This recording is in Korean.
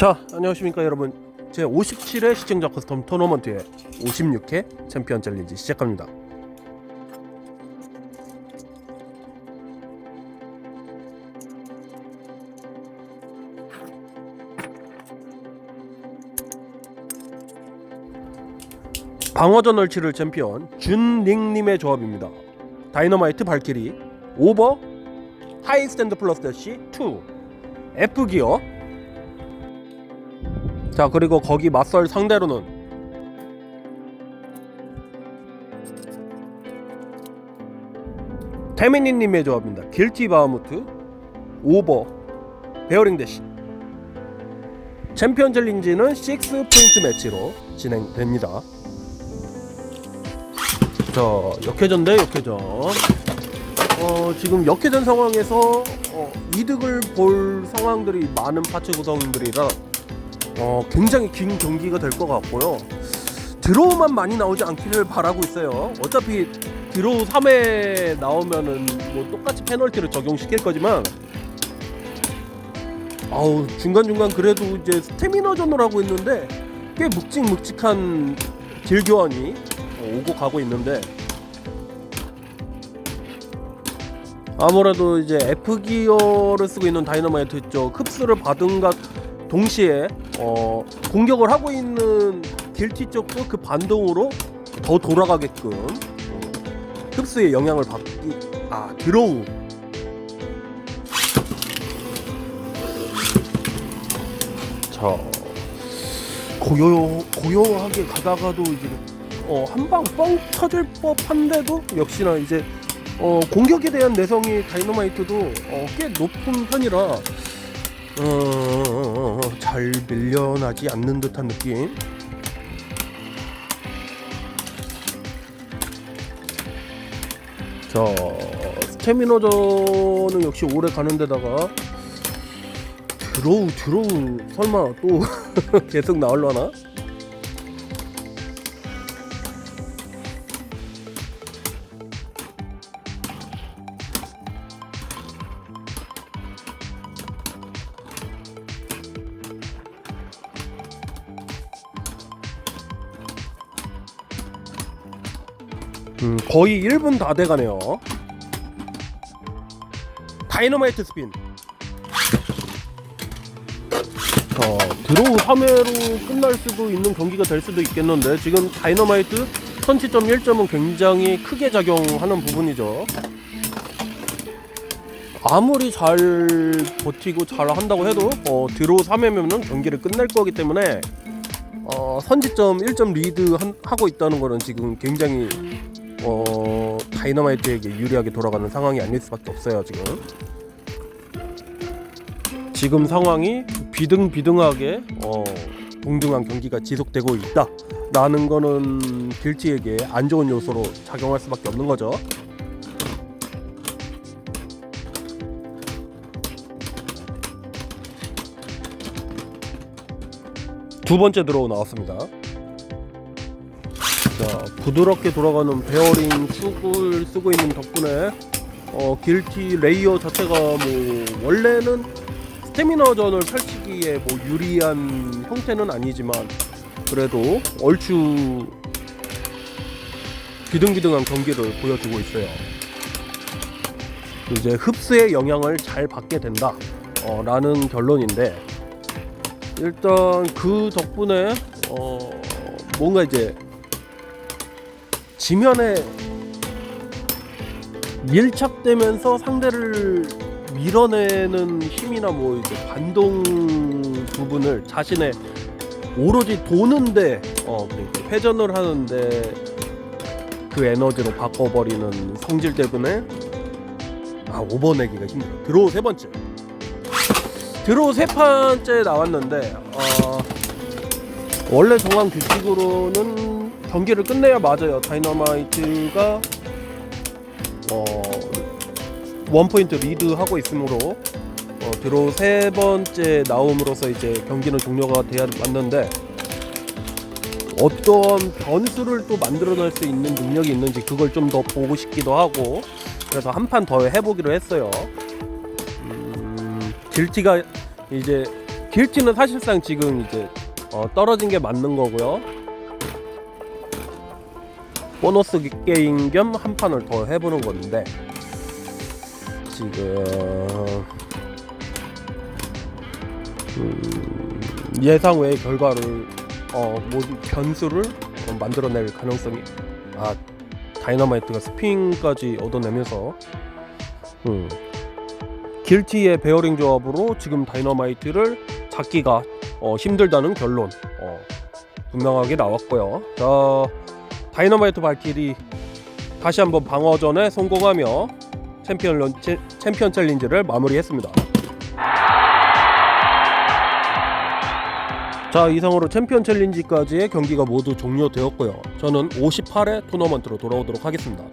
자, 안녕하십니까 여러분. 제 57회 시청자 커스텀 토너먼트의 56회 챔피언 챌린지 시작합니다. 방어전 얼치를 챔피언 준닝님의 조합입니다. 다이너마이트 발키리, 오버, 하이 스탠드 플러스 대시 2, F 기어, 자 그리고 거기 맞설 상대로는 태민이님의 조합입니다. 길티 바하무트, 오버, 베어링 대시. 챔피언 챌린지는 6포인트 매치로 진행됩니다. 자, 역회전 대 역회전. 어, 지금 역회전 상황에서 어, 이득을 볼 상황들이 많은 파츠 구성들이라 어, 굉장히 긴 경기가 될 것 같고요. 드로우만 많이 나오지 않기를 바라고 있어요. 어차피 드로우 3회 나오면은 뭐 똑같이 페널티를 적용시킬 거지만 아우 중간중간 그래도 이제 스태미너전을 하고 있는데 꽤 묵직묵직한 딜 교환이 어, 오고 가고 있는데 아무래도 이제 F 기어를 쓰고 있는 다이너마이트 쪽 흡수를 받은가 동시에 어, 공격을 하고 있는 길티 쪽도 그 반동으로 더 돌아가게끔 어, 흡수의 영향을 받기 아 드로우 자 고요 고요하게 가다가도 이제 어, 한방 뻥 터질 법한데도 역시나 이제 어, 공격에 대한 내성이 다이너마이트도 어, 꽤 높은 편이라 어, 잘 밀려나지 않는 듯한 느낌. 자, 스태미너전은 역시 오래 가는 데다가 드로우 드로우 설마 또 계속 나올려나? 음, 거의 1분 다 돼가네요. 다이너마이트 스핀. 자, 드로우 3회로 끝날 수도 있는 경기가 될 수도 있겠는데 지금 다이너마이트 선취점 1점은 굉장히 크게 작용하는 부분이죠. 아무리 잘 버티고 잘 한다고 해도 어, 드로우 3회면은 경기를 끝낼 거기 때문에 어, 선취점 1점 리드 한, 하고 있다는 거는 지금 굉장히 어, 다이너마이트에게 유리하게 돌아가는 상황이 아닐 수밖에 없어요 지금. 지금 상황이 비등비등하게 어, 동등한 경기가 지속되고 있다. 라는 거는 길티에게 안 좋은 요소로 작용할 수밖에 없는 거죠. 두 번째 드로우 나왔습니다 자, 부드럽게 돌아가는 베어링 축을 쓰고 있는 덕분에 어, 길티 레이어 자체가 뭐 원래는 스태미너전을 펼치기에 뭐 유리한 형태는 아니지만 그래도 얼추 비등비등한 경기를 보여주고 있어요. 이제 흡수의 영향을 잘 받게 된다 어, 라는 결론인데 일단 그 덕분에 어, 뭔가 이제 지면에 밀착되면서 상대를 밀어내는 힘이나 뭐 이제 반동 부분을 자신의 오로지 도는데 어 그러니까 회전을 하는데 그 에너지로 바꿔버리는 성질 때문에 아 오버내기가 힘들어 드로우 세 번째. 드로우 세 번째 나왔는데 어 원래 정한 규칙으로는 경기를 끝내야 맞아요. 다이너마이트가 어, 원 포인트 리드하고 있으므로 어, 드로우 세 번째 나옴으로써 이제 경기는 종료가 돼야 맞는데 어떤 변수를 또 만들어낼 수 있는 능력이 있는지 그걸 좀 더 보고 싶기도 하고 그래서 한 판 더 해보기로 했어요. 음, 길티가 이제 길지는 사실상 지금 이제 어, 떨어진 게 맞는 거고요. 보너스 게임 겸 한 판을 더 해보는 건데 지금 음, 예상 외의 결과를 어, 모두 변수를 어, 만들어낼 가능성이 아 다이너마이트가 스핑까지 얻어내면서 음, 길티의 베어링 조합으로 지금 다이너마이트를 잡기가 어, 힘들다는 결론 어, 분명하게 나왔고요. 자 다이너마이트 발길이 다시 한번 방어전에 성공하며 챔피언 런, 체, 챔피언 챌린지를 마무리했습니다. 자 이상으로 챔피언 챌린지까지의 경기가 모두 종료되었고요. 저는 58회 토너먼트로 돌아오도록 하겠습니다.